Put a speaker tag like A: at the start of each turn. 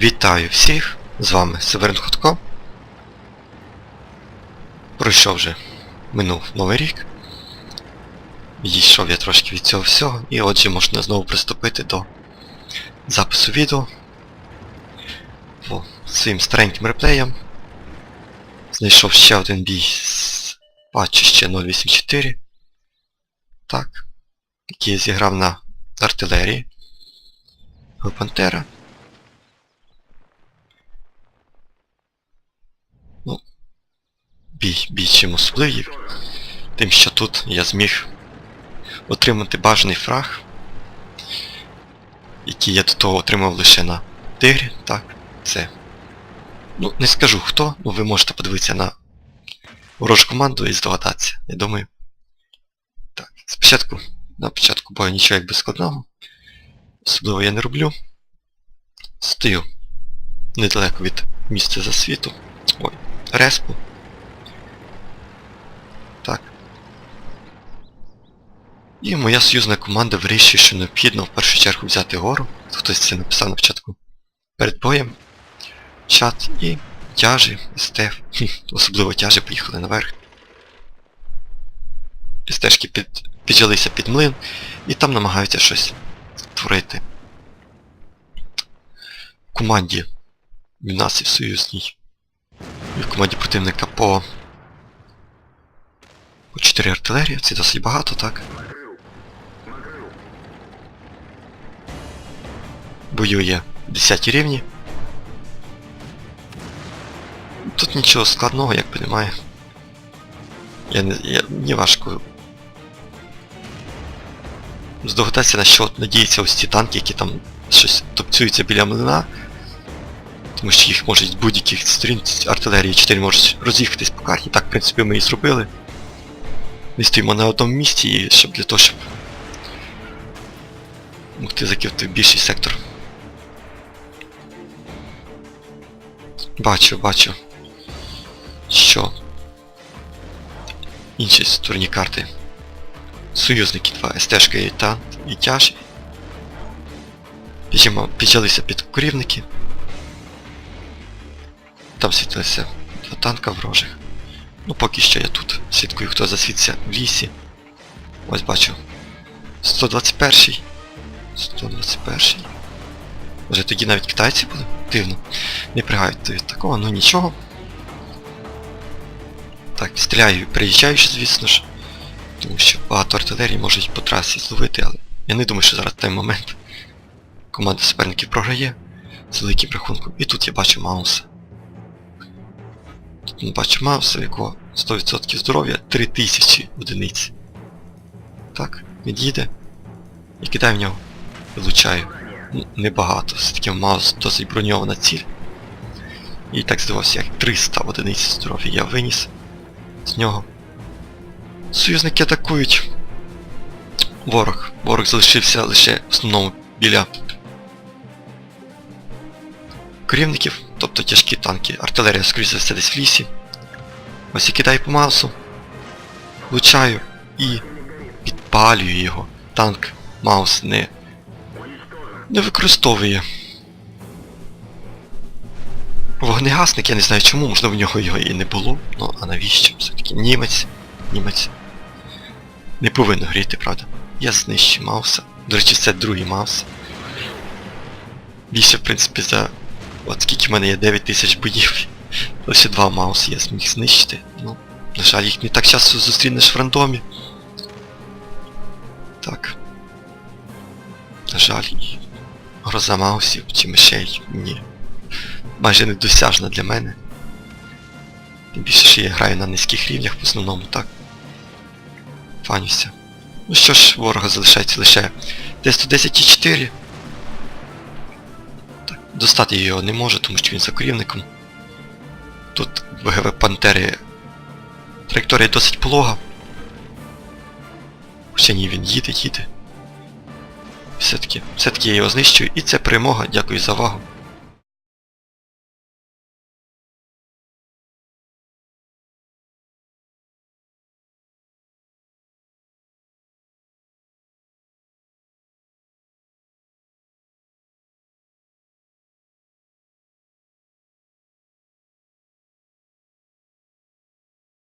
A: Вітаю всіх! З вами Северин Ходко. Пройшов вже минув новий рік. Відійшов я трошки від цього всього, і отже можна знову приступити до запису відео по своїм стареньким реплеям. Знайшов ще один бій з патчище 084. Так. Який я зіграв на артилерії. Пантера. Ну, бій, бій чим тим, що тут я зміг отримати бажаний фраг, який я до того отримав лише на тигрі, так, це. Ну, не скажу хто, ну ви можете подивитися на ворожу команду і здогадатися, я думаю. Так, спочатку, на початку бою нічого якби складного. Особливо я не роблю. Стою недалеко від місця засвіту. Ой, респу. Так. І моя союзна команда вирішує, що необхідно в першу чергу взяти гору. Хтось це написав на початку. Перед боєм. Чат і тяжі, стеф. Особливо тяжі поїхали наверх. Стежки під, піджалися під млин і там намагаються щось творити. В команді в нас і в союзній. В команді противника по... По 4 артилерії, це досить багато, так? Воює 10 рівні. Тут нічого складного якби немає. Я не... Я, мені важко здогадатися на що надіються ось ці танки, які там щось топцюються біля млина. Тому що їх можуть з будь-яких сторін артилерії 4 можуть роз'їхатись по карті. Так, в принципі, ми і зробили. Ми стоїмо на одному місці щоб для того, щоб могти закинути більший сектор. Бачу, бачу. Що інші стороні карти. Союзники 2, СТшка і танк, і тяж. Піджимо, піджалися під корівники. Там світилися два танка ворожих. Ну поки що я тут слідкую, хто засвітиться в лісі. Ось бачу. 121-й. 121-й. Може тоді навіть китайці були? Дивно. Не пригають від такого, ну нічого. Так, стріляю, приїжджаючи, звісно ж. Тому що багато артилерії можуть по трасі зловити, але я не думаю, що зараз той момент. Команда суперників програє з великим рахунком. І тут я бачу Мауса. Тут я бачу Мауса, якого 100% здоров'я 3000 одиниць. Так, він їде. І кидаю в нього. Вилучаю. Небагато. Все-таки Маус досить броньована ціль. І так здавався, як 300 одиниць здоров'я я виніс з нього. Союзники атакують. Ворог. Ворог залишився лише в основному біля корівників, тобто тяжкі танки. Артилерія, скоріше за все, десь в лісі. Ось я кидаю по Маусу. Влучаю і підпалюю його. Танк Маус не, не використовує. Вогнегасник, я не знаю чому, можливо в нього його і не було. Ну а навіщо? Все-таки німець. Німець. Не повинно гріти, правда? Я знищу Мауса. До речі, це другий Маус. Більше, в принципі, за... От скільки в мене є 9 тисяч боїв. Лише два Мауси я зміг знищити. Ну, на жаль, їх не так часто зустрінеш в рандомі. Так. На жаль, гроза Маусів чи мишей ні. Майже недосяжна для мене. Тим більше, що я граю на низьких рівнях в основному, так. Фанюся. Ну що ж, ворога залишається лише Т-110,4. Так, достати його не можу, тому що він за корівником. Тут в ГВ Пантери траєкторія досить полога. Хоча ні, він їде, їде. Все-таки, все-таки я його знищую, і це перемога, дякую за увагу.